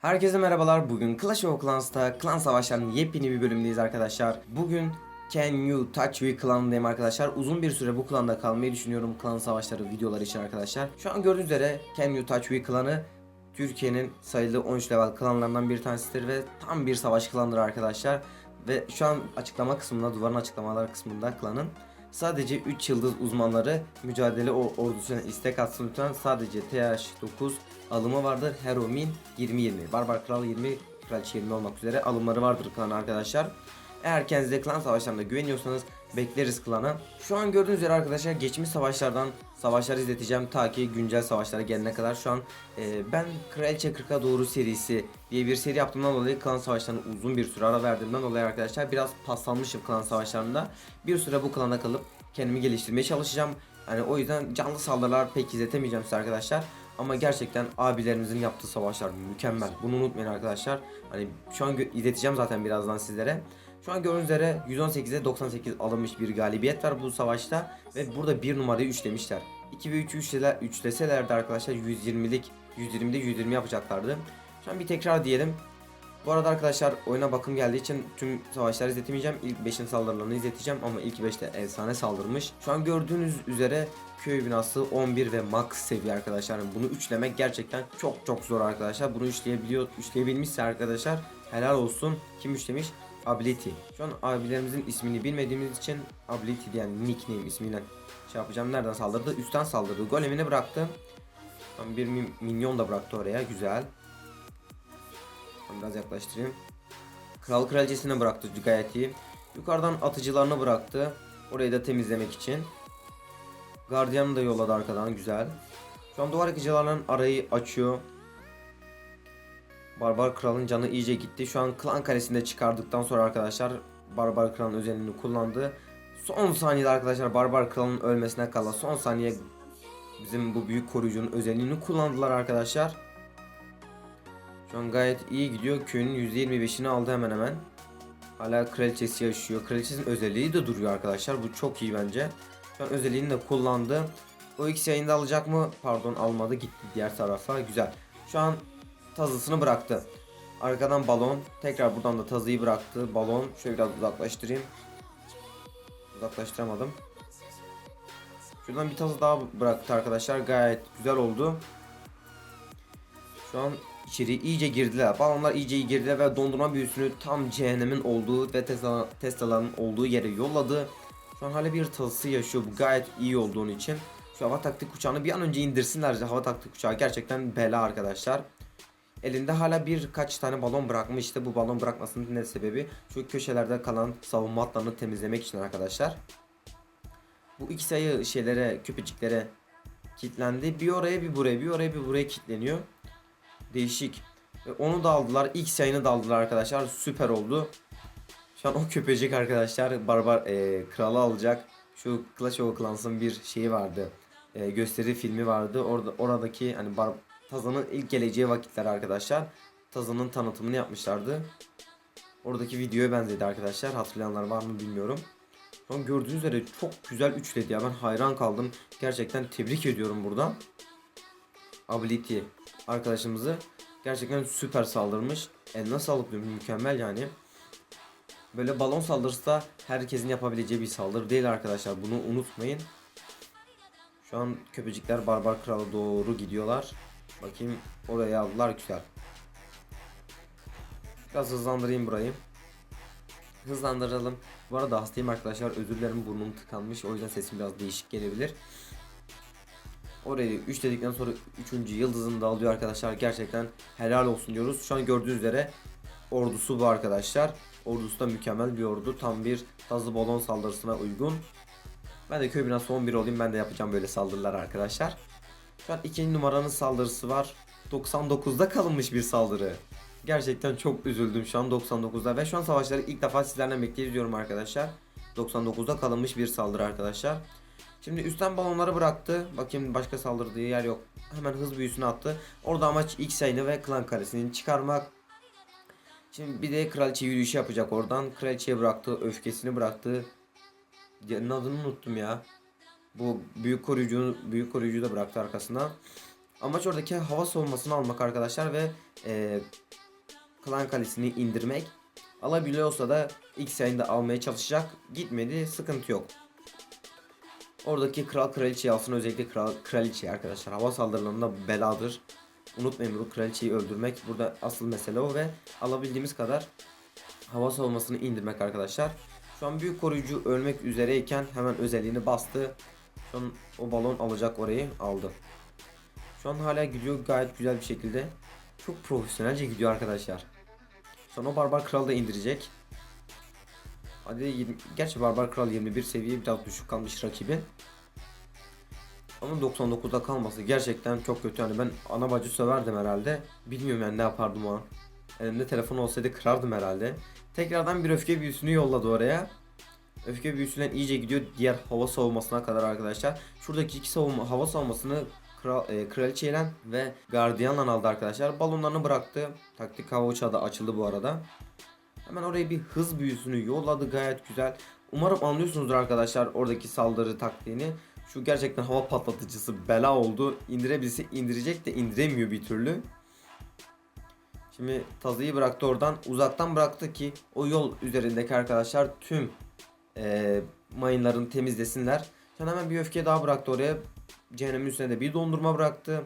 Herkese merhabalar. Bugün Clash of Clans'ta klan savaşlarının yepyeni bir bölümündeyiz arkadaşlar. Bugün Can You Touch We klanındayım arkadaşlar. Uzun bir süre bu klanda kalmayı düşünüyorum klan savaşları videoları için arkadaşlar. Şu an gördüğünüz üzere Can You Touch We klanı Türkiye'nin sayılı 13 level klanlarından bir tanesidir ve tam bir savaş klanıdır arkadaşlar. Ve şu an açıklama kısmında, duvarın açıklamalar kısmında klanın sadece 3 yıldız uzmanları mücadele ordusuna istek atsın lütfen. Sadece TH9 alımı vardır. Hero Min 20-20. Barbar Kral 20, Kraliçe 20 olmak üzere alımları vardır klan arkadaşlar. Eğer kendinize klan savaşlarında güveniyorsanız bekleriz klana. Şu an gördüğünüz üzere arkadaşlar geçmiş savaşlardan savaşlar izleteceğim ta ki güncel savaşlara gelene kadar. Şu an e, ben Kraliçe 40'a doğru serisi diye bir seri yaptığımdan dolayı klan savaşlarına uzun bir süre ara verdiğimden dolayı arkadaşlar biraz paslanmışım klan savaşlarında. Bir süre bu klana kalıp kendimi geliştirmeye çalışacağım. Yani o yüzden canlı saldırılar pek izletemeyeceğim size arkadaşlar. Ama gerçekten abilerimizin yaptığı savaşlar mükemmel. Bunu unutmayın arkadaşlar. Hani şu an izleteceğim zaten birazdan sizlere. Şu an gördüğünüz üzere 118'e 98 alınmış bir galibiyet var bu savaşta ve burada bir numarayı üçlemişler. 2 ve 3'ü üçleler, üçleselerdi arkadaşlar 120'lik 120'de 120 yapacaklardı. Şu an bir tekrar diyelim. Bu arada arkadaşlar oyuna bakım geldiği için tüm savaşları izletemeyeceğim. İlk 5'in saldırılarını izleteceğim ama ilk 5'te efsane saldırmış. Şu an gördüğünüz üzere köy binası 11 ve max seviye arkadaşlar. Bunu üçlemek gerçekten çok çok zor arkadaşlar. Bunu üçleyebiliyor, üçleyebilmişse arkadaşlar helal olsun. Kim üçlemiş? Ability. Şu an abilerimizin ismini bilmediğimiz için Ability yani nickname ismiyle şey yapacağım. Nereden saldırdı? Üstten saldırdı. Golemini bıraktı. Tam bir mi- minyon da bıraktı oraya. Güzel. Biraz yaklaştırayım. Kral kraliçesine bıraktı gayet iyi. Yukarıdan atıcılarını bıraktı. Orayı da temizlemek için. Gardiyanı da yolladı arkadan güzel. Şu an duvar yıkıcılarının arayı açıyor. Barbar Kral'ın canı iyice gitti. Şu an klan kalesinde çıkardıktan sonra arkadaşlar Barbar Kral'ın özelliğini kullandı. Son saniyede arkadaşlar Barbar Kral'ın ölmesine kala son saniye bizim bu büyük koruyucunun özelliğini kullandılar arkadaşlar. Şu an gayet iyi gidiyor. Köyün %25'ini aldı hemen hemen. Hala kraliçesi yaşıyor. Kraliçesinin özelliği de duruyor arkadaşlar. Bu çok iyi bence. Şu an özelliğini de kullandı. O ikisi yayında alacak mı? Pardon almadı gitti diğer tarafa. Güzel. Şu an tazısını bıraktı. Arkadan balon. Tekrar buradan da tazıyı bıraktı. Balon. Şöyle biraz uzaklaştırayım. Uzaklaştıramadım. Şuradan bir tazı daha bıraktı arkadaşlar. Gayet güzel oldu. Şu an içeri iyice girdiler. Balonlar iyice girdiler ve dondurma büyüsünü tam cehennemin olduğu ve Tesla, Tesla'ların olduğu yere yolladı. Şu an hala bir tazısı yaşıyor. Bu gayet iyi olduğun için. Şu hava taktik uçağını bir an önce indirsinler. Hava taktik uçağı gerçekten bela arkadaşlar. Elinde hala birkaç tane balon bırakmıştı. Bu balon bırakmasının ne sebebi? Şu köşelerde kalan savunma hatlarını temizlemek için arkadaşlar. Bu iki sayı şeylere, köpeciklere kilitlendi. Bir oraya bir buraya, bir oraya bir buraya kilitleniyor. Değişik. Ve onu da aldılar. İlk sayını da aldılar arkadaşlar. Süper oldu. Şu an o köpecik arkadaşlar barbar e, kralı alacak. Şu Clash of Clans'ın bir şeyi vardı. E, gösteri filmi vardı. Orada oradaki hani bar, Tazan'ın ilk geleceği vakitler arkadaşlar. Tazan'ın tanıtımını yapmışlardı. Oradaki videoya benzedi arkadaşlar. Hatırlayanlar var mı bilmiyorum. An gördüğünüz üzere çok güzel üçledi ya. Ben hayran kaldım. Gerçekten tebrik ediyorum buradan. Ability arkadaşımızı gerçekten süper saldırmış. Eline sağlık diyorum mükemmel yani. Böyle balon saldırısı da herkesin yapabileceği bir saldırı değil arkadaşlar. Bunu unutmayın. Şu an köpecikler Barbar Kral'a doğru gidiyorlar. Bakayım oraya aldılar güzel. Biraz hızlandırayım burayı. Hızlandıralım. Bu arada hastayım arkadaşlar. Özür dilerim burnum tıkanmış. O yüzden sesim biraz değişik gelebilir. Orayı 3 dedikten sonra 3. yıldızını da alıyor arkadaşlar. Gerçekten helal olsun diyoruz. Şu an gördüğünüz üzere ordusu bu arkadaşlar. Ordusu da mükemmel bir ordu. Tam bir tazı balon saldırısına uygun. Ben de köy binası 11 olayım. Ben de yapacağım böyle saldırılar arkadaşlar. Şu an ikinci numaranın saldırısı var. 99'da kalınmış bir saldırı. Gerçekten çok üzüldüm şu an 99'da ve şu an savaşları ilk defa sizlerle birlikte izliyorum arkadaşlar. 99'da kalınmış bir saldırı arkadaşlar. Şimdi üstten balonları bıraktı. Bakayım başka saldırdığı yer yok. Hemen hız büyüsünü attı. Orada amaç ilk sayını ve klan karesini çıkarmak. Şimdi bir de kraliçe yürüyüşü yapacak oradan. Kraliçeye bıraktı, öfkesini bıraktı. Adını unuttum ya. Bu büyük koruyucu büyük koruyucu da bıraktı arkasına. Amaç oradaki hava savunmasını almak arkadaşlar ve e, Klan Kalesi'ni indirmek. Alabiliyorsa da ilk sayında almaya çalışacak. Gitmedi sıkıntı yok. Oradaki kral kraliçeyi alsın özellikle kral kraliçeyi arkadaşlar. Hava saldırılarında beladır. Unutmayın bu kraliçeyi öldürmek burada asıl mesele o ve alabildiğimiz kadar hava savunmasını indirmek arkadaşlar. Şu an büyük koruyucu ölmek üzereyken hemen özelliğini bastı. Şu an o balon alacak orayı aldı. Şu an hala gidiyor gayet güzel bir şekilde. Çok profesyonelce gidiyor arkadaşlar. Sonra o barbar kral da indirecek. Hadi 20, gerçi barbar kral 21 seviye biraz düşük kalmış rakibi. Ama 99'da kalması gerçekten çok kötü yani ben ana bacı söverdim herhalde. Bilmiyorum yani ne yapardım o an. Elimde telefon olsaydı kırardım herhalde. Tekrardan bir öfke büyüsünü yolladı oraya. Öfke büyüsünden iyice gidiyor diğer hava savunmasına kadar arkadaşlar. Şuradaki iki savunma hava savunmasını kral, e, kraliçeyle ve gardiyanla aldı arkadaşlar. Balonlarını bıraktı. Taktik hava uçağı da açıldı bu arada. Hemen oraya bir hız büyüsünü yolladı gayet güzel. Umarım anlıyorsunuzdur arkadaşlar oradaki saldırı taktiğini. Şu gerçekten hava patlatıcısı bela oldu. İndirebilse indirecek de indiremiyor bir türlü. Şimdi tazıyı bıraktı oradan. Uzaktan bıraktı ki o yol üzerindeki arkadaşlar tüm eee mayınlarını temizlesinler. Sonra hemen bir öfke daha bıraktı oraya. Cehennemin üstüne de bir dondurma bıraktı.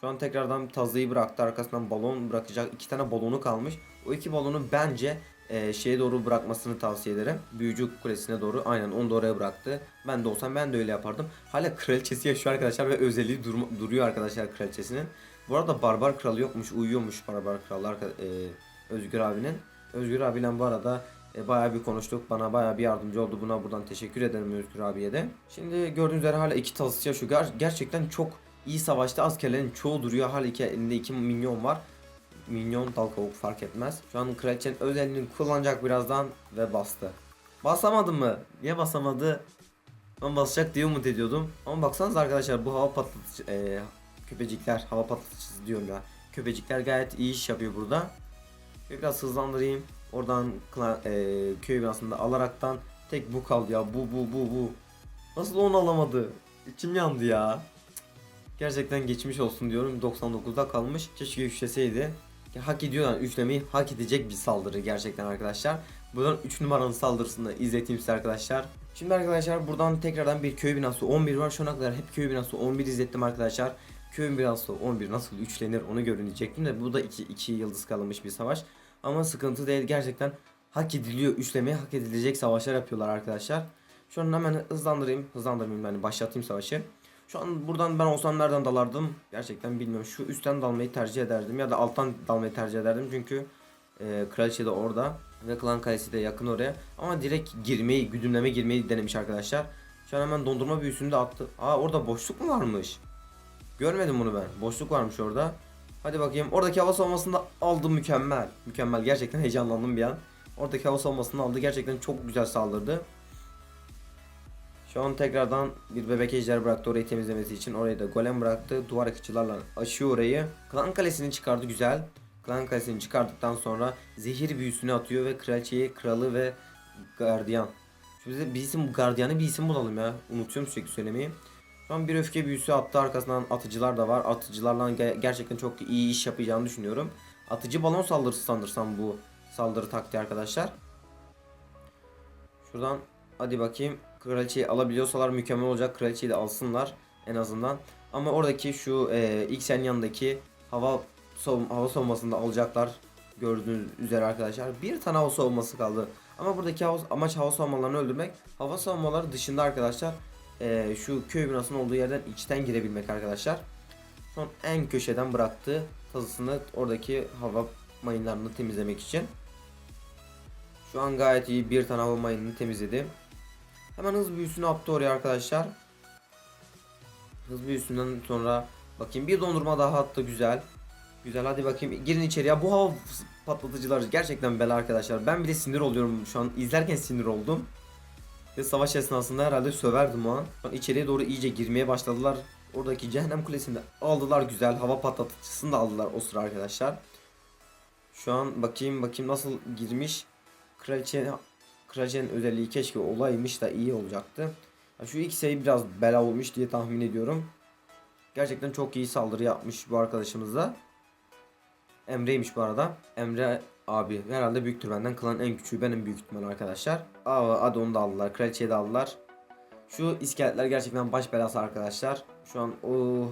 Şu an tekrardan tazıyı bıraktı. Arkasından balon bırakacak. iki tane balonu kalmış. O iki balonu bence eee, şeye doğru bırakmasını tavsiye ederim. Büyücü kulesine doğru. Aynen onu da oraya bıraktı. Ben de olsam ben de öyle yapardım. Hala kraliçesi yaşıyor arkadaşlar ve özelliği durma- duruyor arkadaşlar kraliçesinin. Bu arada barbar kralı yokmuş. Uyuyormuş barbar kralı eee, Özgür abinin. Özgür abiyle bu arada e, bayağı bir konuştuk. Bana bayağı bir yardımcı oldu. Buna buradan teşekkür ederim Özgür abiye de. Şimdi gördüğünüz üzere hala iki tazısı yaşıyor. Ger- gerçekten çok iyi savaşta askerlerin çoğu duruyor. Hala iki, elinde iki minyon var. Minyon dal kavuk fark etmez. Şu an kraliçenin özelliğini kullanacak birazdan ve bastı. Basamadı mı? Niye basamadı? Ben basacak diye umut ediyordum. Ama baksanıza arkadaşlar bu hava patlatıcı e, köpecikler hava patlatıcısı diyorum ya. Köpecikler gayet iyi iş yapıyor burada. Biraz hızlandırayım. Oradan e, köy binasında alaraktan tek bu kaldı ya. Bu bu bu bu. Nasıl onu alamadı? İçim yandı ya. Gerçekten geçmiş olsun diyorum. 99'da kalmış. Keşke üçleseydi. Hak ediyor yani üçlemeyi hak edecek bir saldırı gerçekten arkadaşlar. Buradan 3 numaranın saldırısını izleteyim size arkadaşlar. Şimdi arkadaşlar buradan tekrardan bir köy binası 11 var. Şu ana kadar hep köy binası 11 izlettim arkadaşlar. Köy binası 11 nasıl üçlenir onu görün diyecektim de bu da 2 2 yıldız kalınmış bir savaş. Ama sıkıntı değil gerçekten hak ediliyor üçlemeye hak edilecek savaşlar yapıyorlar arkadaşlar. Şu an hemen hızlandırayım hızlandırmayayım yani başlatayım savaşı. Şu an buradan ben olsam nereden dalardım gerçekten bilmiyorum. Şu üstten dalmayı tercih ederdim ya da alttan dalmayı tercih ederdim çünkü e, kraliçe de orada ve klan kalesi de yakın oraya. Ama direkt girmeyi güdümleme girmeyi denemiş arkadaşlar. Şu an hemen dondurma büyüsünü de attı. Aa orada boşluk mu varmış? Görmedim bunu ben. Boşluk varmış orada. Hadi bakayım. Oradaki hava savunmasını aldı mükemmel. Mükemmel. Gerçekten heyecanlandım bir an. Oradaki hava savunmasını aldı. Gerçekten çok güzel saldırdı. Şu an tekrardan bir bebek ejder bıraktı orayı temizlemesi için. Orayı da golem bıraktı. Duvar akıcılarla açıyor orayı. Klan kalesini çıkardı güzel. Klan kalesini çıkardıktan sonra zehir büyüsünü atıyor ve kraliçeyi, kralı ve gardiyan. Bize bir isim, gardiyanı bir isim bulalım ya. Unutuyorum sürekli söylemeyi. Şu an bir öfke büyüsü attı arkasından atıcılar da var. Atıcılarla ge- gerçekten çok iyi iş yapacağını düşünüyorum. Atıcı balon saldırısı sanırsam bu saldırı taktiği arkadaşlar. Şuradan hadi bakayım. Kraliçeyi alabiliyorsalar mükemmel olacak. Kraliçeyi de alsınlar en azından. Ama oradaki şu e, Xen yanındaki hava savun hava savunmasını alacaklar. Gördüğünüz üzere arkadaşlar. Bir tane hava savunması kaldı. Ama buradaki hava, amaç hava savunmalarını öldürmek. Hava savunmaları dışında arkadaşlar e, şu köy binasının olduğu yerden içten girebilmek arkadaşlar. Son en köşeden bıraktığı tazısını oradaki hava mayınlarını temizlemek için. Şu an gayet iyi bir tane hava mayınını temizledi. Hemen hız büyüsünü attı oraya arkadaşlar. Hız büyüsünden sonra bakayım bir dondurma daha attı güzel. Güzel hadi bakayım girin içeriye. Bu hava patlatıcılar gerçekten bela arkadaşlar. Ben bile sinir oluyorum şu an izlerken sinir oldum. Ve savaş esnasında herhalde söverdim o an. İçeriye doğru iyice girmeye başladılar. Oradaki cehennem kulesini aldılar güzel. Hava patlatıcısını da aldılar o sıra arkadaşlar. Şu an bakayım bakayım nasıl girmiş. Kraliçe Kraliçenin özelliği keşke olaymış da iyi olacaktı. Ya şu ilk sayı biraz bela olmuş diye tahmin ediyorum. Gerçekten çok iyi saldırı yapmış bu arkadaşımız da. Emre'ymiş bu arada. Emre abi herhalde büyüktür benden. Klan en küçüğü benim büyük ihtimal arkadaşlar. Aa, hadi onu da aldılar. Kraliçeyi de aldılar. Şu iskeletler gerçekten baş belası arkadaşlar. Şu an o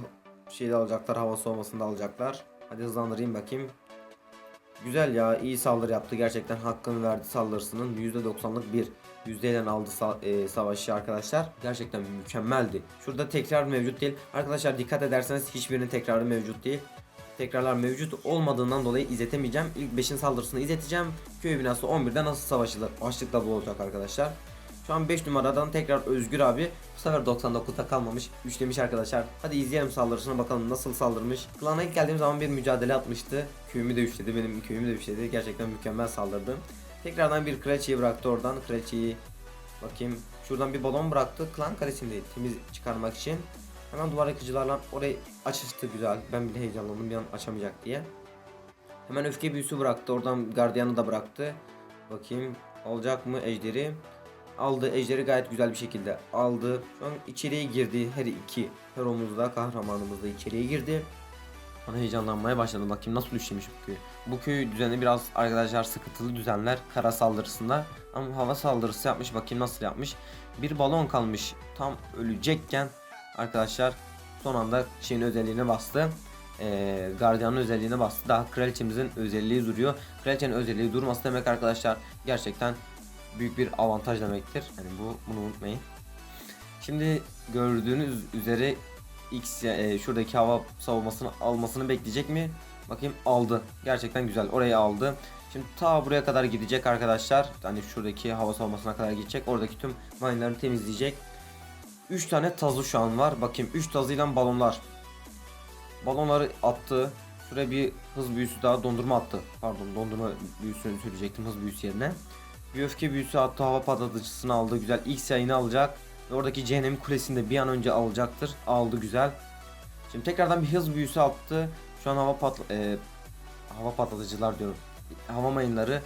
şeyi de alacaklar. Hava soğumasını da alacaklar. Hadi hızlandırayım bakayım. Güzel ya iyi saldırı yaptı gerçekten hakkını verdi saldırısının %90'lık bir yüzdeyle aldı sa- e, savaşı arkadaşlar gerçekten mükemmeldi şurada tekrar mevcut değil arkadaşlar dikkat ederseniz hiçbirinin tekrarı mevcut değil tekrarlar mevcut olmadığından dolayı izletemeyeceğim. İlk 5'in saldırısını izleteceğim. Köy binası 11'de nasıl savaşılır başlıkta bu olacak arkadaşlar? Şu an 5 numaradan tekrar Özgür abi bu sefer 99'da kalmamış. Üçlemiş arkadaşlar hadi izleyelim saldırısına bakalım nasıl saldırmış. Klana ilk geldiğim zaman bir mücadele atmıştı. Köyümü de üçledi benim köyümü de üçledi. Gerçekten mükemmel saldırdı. Tekrardan bir kraliçeyi bıraktı oradan. Kraliçeyi bakayım şuradan bir balon bıraktı. Klan kalesini temiz çıkarmak için hemen duvar yıkıcılarla orayı açıştı güzel ben bile heyecanlandım bir an açamayacak diye hemen öfke büyüsü bıraktı oradan gardiyanı da bıraktı bakayım olacak mı ejderi aldı ejderi gayet güzel bir şekilde aldı şu an içeriye girdi her iki heromuz da kahramanımız da içeriye girdi Bana heyecanlanmaya başladım. Bakayım nasıl düşlemiş bu köy. Bu köy düzeni biraz arkadaşlar sıkıntılı düzenler kara saldırısında. Ama hava saldırısı yapmış. Bakayım nasıl yapmış. Bir balon kalmış. Tam ölecekken arkadaşlar son anda şeyin özelliğine bastı. Ee, gardiyanın özelliğine bastı. Daha kraliçemizin özelliği duruyor. Kraliçenin özelliği durması demek arkadaşlar gerçekten büyük bir avantaj demektir. Yani bu bunu unutmayın. Şimdi gördüğünüz üzere X e, şuradaki hava savunmasını almasını bekleyecek mi? Bakayım aldı. Gerçekten güzel. Orayı aldı. Şimdi ta buraya kadar gidecek arkadaşlar. Hani şuradaki hava savunmasına kadar gidecek. Oradaki tüm mine'ları temizleyecek. 3 tane tazı şu an var. Bakayım 3 tazıyla balonlar. Balonları attı. Şuraya bir hız büyüsü daha dondurma attı. Pardon dondurma büyüsünü söyleyecektim hız büyüsü yerine. Bir öfke büyüsü attı. Hava patlatıcısını aldı. Güzel. X yayını alacak. Ve oradaki cehennem kulesini de bir an önce alacaktır. Aldı güzel. Şimdi tekrardan bir hız büyüsü attı. Şu an hava patla e, hava patlatıcılar diyorum. Hava mayınları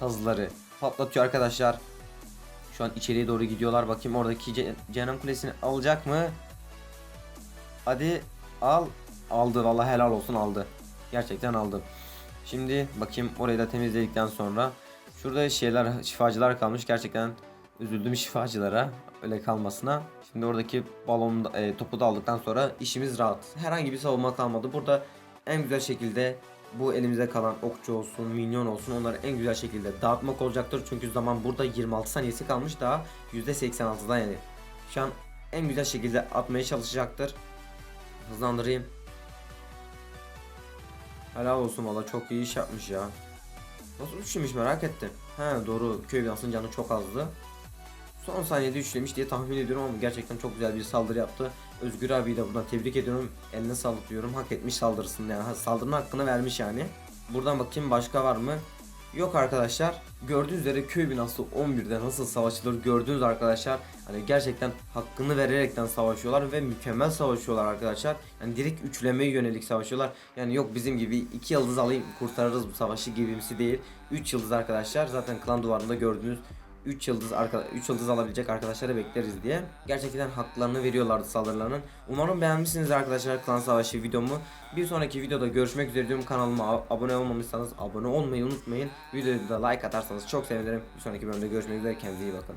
tazları patlatıyor arkadaşlar. Şu an içeriye doğru gidiyorlar. Bakayım oradaki ce- cehennem kulesini alacak mı? Hadi al. Aldı vallahi helal olsun aldı. Gerçekten aldı. Şimdi bakayım orayı da temizledikten sonra şurada şeyler şifacılar kalmış. Gerçekten üzüldüm şifacılara öyle kalmasına. Şimdi oradaki balon da- e, topu da aldıktan sonra işimiz rahat. Herhangi bir savunma kalmadı. Burada en güzel şekilde bu elimize kalan okçu olsun, minyon olsun onları en güzel şekilde dağıtmak olacaktır. Çünkü zaman burada 26 saniyesi kalmış daha %86'dan yani. Şu an en güzel şekilde atmaya çalışacaktır. Hızlandırayım. Helal olsun valla çok iyi iş yapmış ya. Nasıl üçlemiş merak ettim. He doğru köy binasının canı çok azdı. Son saniyede üçlemiş diye tahmin ediyorum ama gerçekten çok güzel bir saldırı yaptı. Özgür abi de buradan tebrik ediyorum. Eline sağlık diyorum. Hak etmiş saldırısını yani. Saldırının hakkını vermiş yani. Buradan bakayım başka var mı? Yok arkadaşlar. Gördüğünüz üzere köy binası 11'de nasıl savaşılır gördünüz arkadaşlar. Hani gerçekten hakkını vererekten savaşıyorlar ve mükemmel savaşıyorlar arkadaşlar. Yani direkt üçlemeye yönelik savaşıyorlar. Yani yok bizim gibi 2 yıldız alayım kurtarırız bu savaşı gibimsi değil. 3 yıldız arkadaşlar. Zaten klan duvarında gördüğünüz 3 yıldız arka 3 yıldız alabilecek arkadaşları bekleriz diye. Gerçekten haklarını veriyorlardı saldırılarının. Umarım beğenmişsiniz arkadaşlar Klan Savaşı videomu. Bir sonraki videoda görüşmek üzere diyorum. Kanalıma abone olmamışsanız abone olmayı unutmayın. Videoda da like atarsanız çok sevinirim. Bir sonraki bölümde görüşmek üzere. Kendinize iyi bakın.